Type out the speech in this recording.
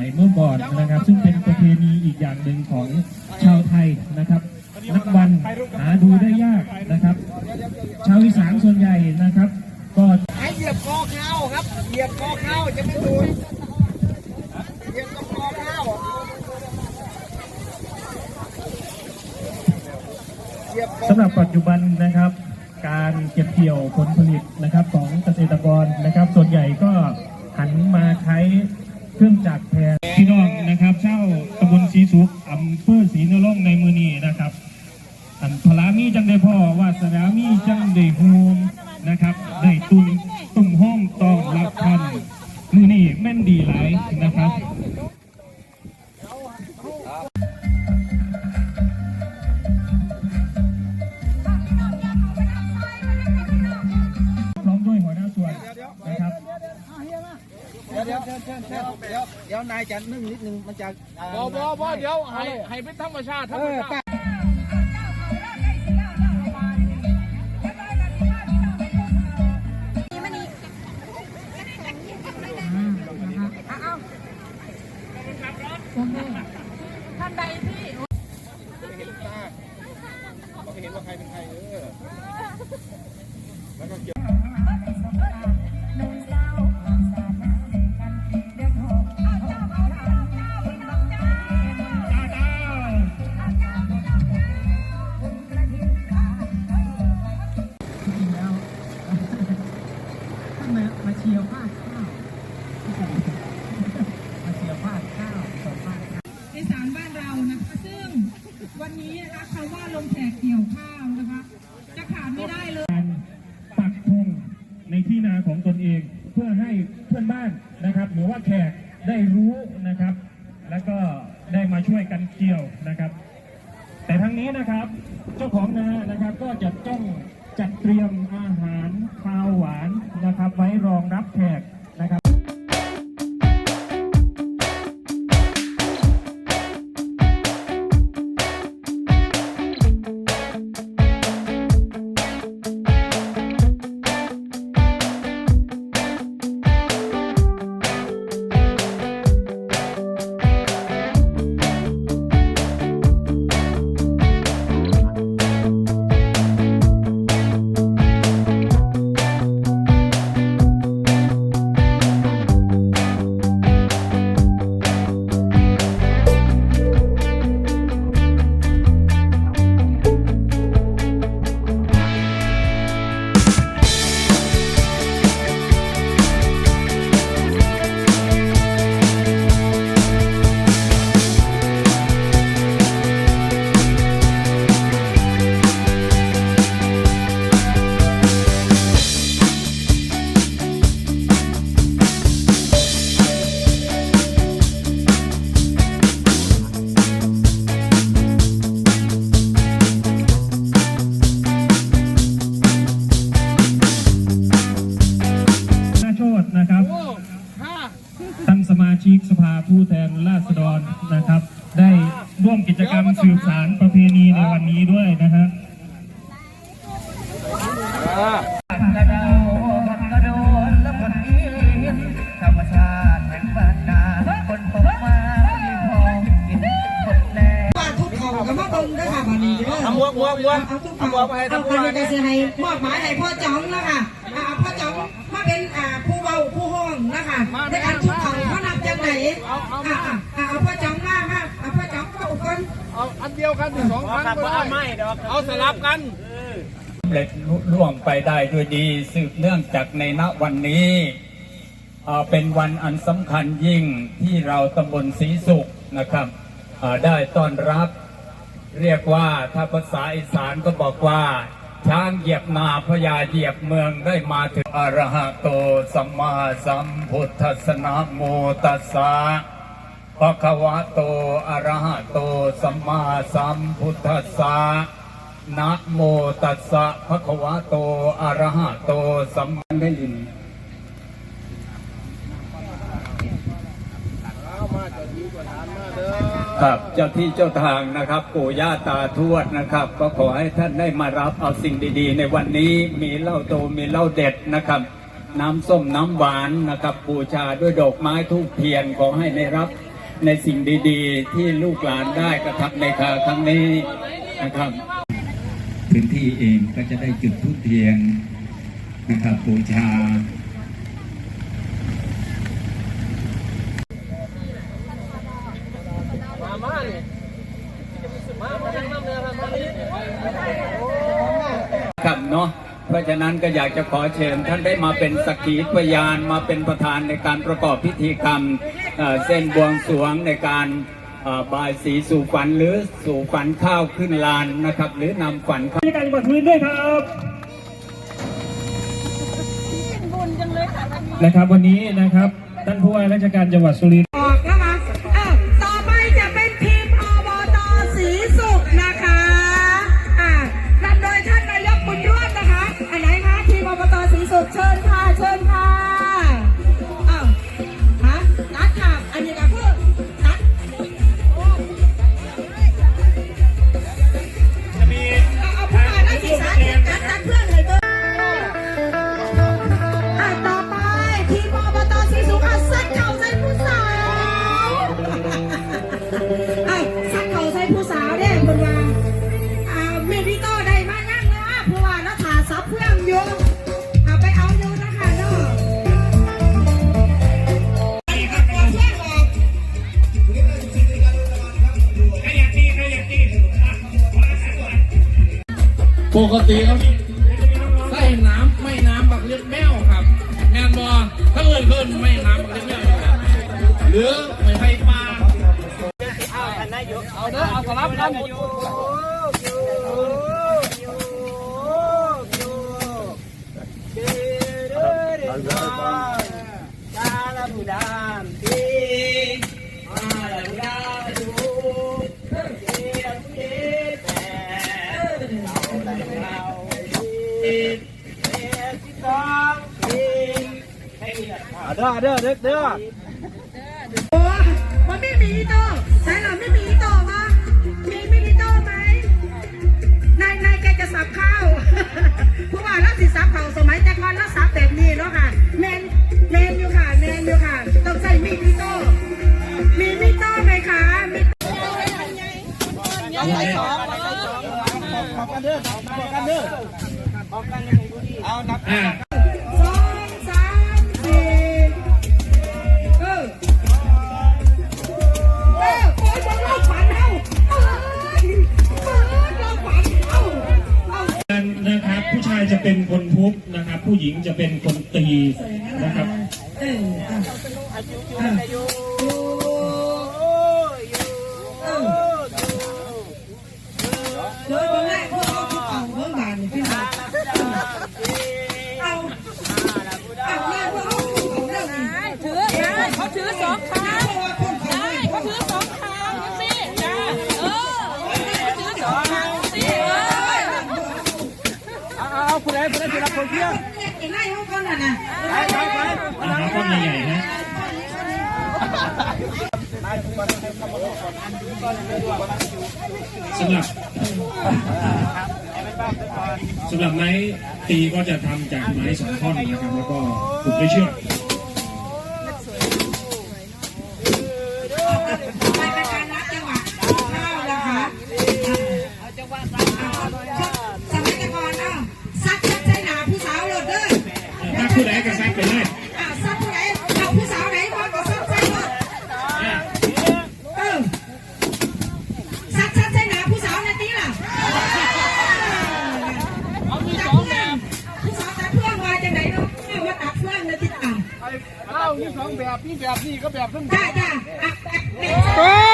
มัยเมื่อก่อนนะครับ ซึ่งเป็นประเพณีอีกอย่างหนึ่งของชาวไทยนะครับนับวันหาดูได้ยากนะครับ ชาวอีสานส่วนใหญ่นะครับ ก็ให้เหยียบคอเข้าครับเหยียบคอเข้าจะไม่ดูเหยียบตรงคอเข้าเหยียบคอสำหรับปัจจุบันนะครับ การเก็บเกี่ยวผลผลิตนะครับของเกษตรกรนะครับ ส่วนใหญ่ก็หันมาใช้ เครื่องจักรแทนพี่น้องนะครับเช่าตำบลศรีสุขอำเภอศรีนรงค์ในมือนี้นะครับอันพลามีจังได้พ่อวาสนามีจังได้ภูมินะครับ ดี๋ยวเดี๋ยวเชิญเชิญเดี๋ยวเดี๋ยวนายจะนึ่งนิดนึงมันจะบอบอบอเดี๋ยวให้ให้เป็นธรรมชาติธรรมชาติท่านใดที่ ตนเอง เพื่อให้เพื่อนบ้านนะครับ หรือว่าแขกได้รู้นะครับ แล้วก็ได้มาช่วยกันเกี่ยวนะครับ แต่ทั้งนี้นะครับเจ้าของนานะครับก็จะต้องจัดเตรียมอาหารคาวหวานนะครับ ไว้รองรับแขก สภาผู้แทนราษฎรนะครับ ได้ร่วมกิจกรรมสืบสารประเพณีในวันนี้ด้วยนะฮะกระเดาบักกระโดนและบนอินธรรมชาติแห่งบ้านนาคนตกมามีพอกินคนแลว่าทุกเขากับมาเบิ่งเด้อค่ะบัดนี้เด้อเอาหมวกหมวกหมวกเอาทุกเอาหมวกมาให้เอาทำคนนี้ก็สิให้มอบหมายให้พ่อจ๋องนะคะอ่าพ่อจ๋องมาเป็นอ่าผู้เว้าผู้ห้องนะคะในการทุก เขาเขานับจังไหนอ่าอ่าอ่าเอาพ่อจ๋องมามาเอาพ่อจ๋องเข้ากันเอาอันเดียวกันถึงสองครั้งก็ได้เอาสลับกันสำเร็จลุล่วงไปได้ด้วยดีสืบเนื่องจากในณวันนี้เอ่อเป็นวันอันสำคัญยิ่งที่เราตำบลศรีสุขนะครับเอ่อได้ต้อนรับ เรียกว่าถ้าภาษาอีสานก็บอกว่า ช้างเหยียบนาพญาเหยียบเมืองได้มาถึงอรหะโตสัมมาสัมพุทธัสนะโมตัสสะภะคะวะโตอะระหะโตสัมมาสัมพุทธัสสะนะโมตัสสะภะคะวะโตอะระหะโตสัมมาได้ยิน ครับเจ้าที่เจ้าทางนะครับปู่ย่าตาทวดนะครับ ก็ขอให้ท่านได้มารับเอาสิ่งดีๆ ในวันนี้มีเหล้าโตมีเหล้าเด็ดนะครับ น้ำส้มน้ำหวานนะครับบูชาด้วยดอกไม้ทูบเทียนขอให้ได้รับในสิ่งดีๆ ที่ลูกหลานได้กระทำในคราครั้งนี้นะครับพื้นที่เองก็จะได้จุดทูปเทียนนะครับบูชา ครับเนาะ เพราะฉะนั้นก็อยากจะขอเชิญท่านได้มาเป็นสักขีพยานมาเป็นประธานในการประกอบพิธีกรรมเอ่อเส้นบวงสรวงในการเอ่อบายสีสู่ฝันหรือสู่ฝันข้าวขึ้นลานนะครับ หรือนำฝันข้าวราชการจังหวัดสุรินทร์ด้วยครับนะครับวันนี้นะครับท่านผู้ว่าราชการจังหวัดสุรินทร์ ญค่ะ กติครับใส่น้ำไม่น้ำบักเลือดแมวครับแมนบอถ้าเกินเกินไม่น้ำบักเลือดแมวครับหรือไม่ไฟปลาเอาเด้อเอาสลับกัน ด้อเด้อเด้อเด้อโอ้มันไม่มีอีโต้ใช่หรอไม่มีอีโต้วมีมินิโต้ไหมนายนายแกจะสับข้าวเพราะว่าเราสิสับเขาสมัยแต่ก่อนเราสับแบบนี้เนาะค่ะเมนเมนอยู่ค่ะเมนอยู่ค่ะต้องใส่มีมิโต้มีมิโต้ไหมคะมีใส่สองขอบกันเด้อขอบกันเด้อขอบกันเด้อเอานับ เป็นคนทุบนะครับ ผู้หญิงจะเป็นคนตีนะครับ เอออะอะโอ้เออเฮ้ยเบิ่งแรกพวกเขาทุกเอาเบิ่งบานนี่พี่น้องเอาเอาแม่พวกเขาทุกเอาเรื่องนี้ ถือได้เขาถือสองครั้งได้เขาถือสองครั้งสิจ้าเออเขาถือสองครั้งสิเออ เอาคุณไอ้ คนเที่ยงไล่เขาก่อนน่ะนะไปไปไปนะครับต้นใหญ่ๆนะสำหรับสำหรับไม้ตีก็จะทำจากไม้สองท่อนนะครับแล้วก็ผูกด้วยเชือก ไปเป็นการนัดจังหวะข้าวนะคะสมัยแต่ก่อนเอ้าซักซักใช้หนาผู้สาวโหลดเด้อ ถ้าผู้ใดก็ซักไปเลย อ่าซักผู้ไหนเอาผู้สาวไหนมาก็ซักใช้โหลดเออซักซักใช้หนาผู้สาวในตีล่ะจับเพื่อนผู้สาวจับเพื่อนมาจังไหนเนาะเอามาตัดเพื่อนในที่ต่าง เอามีสอง แบบนี่แบบนี่ก็แบบทั้งจ้าจ้าอะอะเด็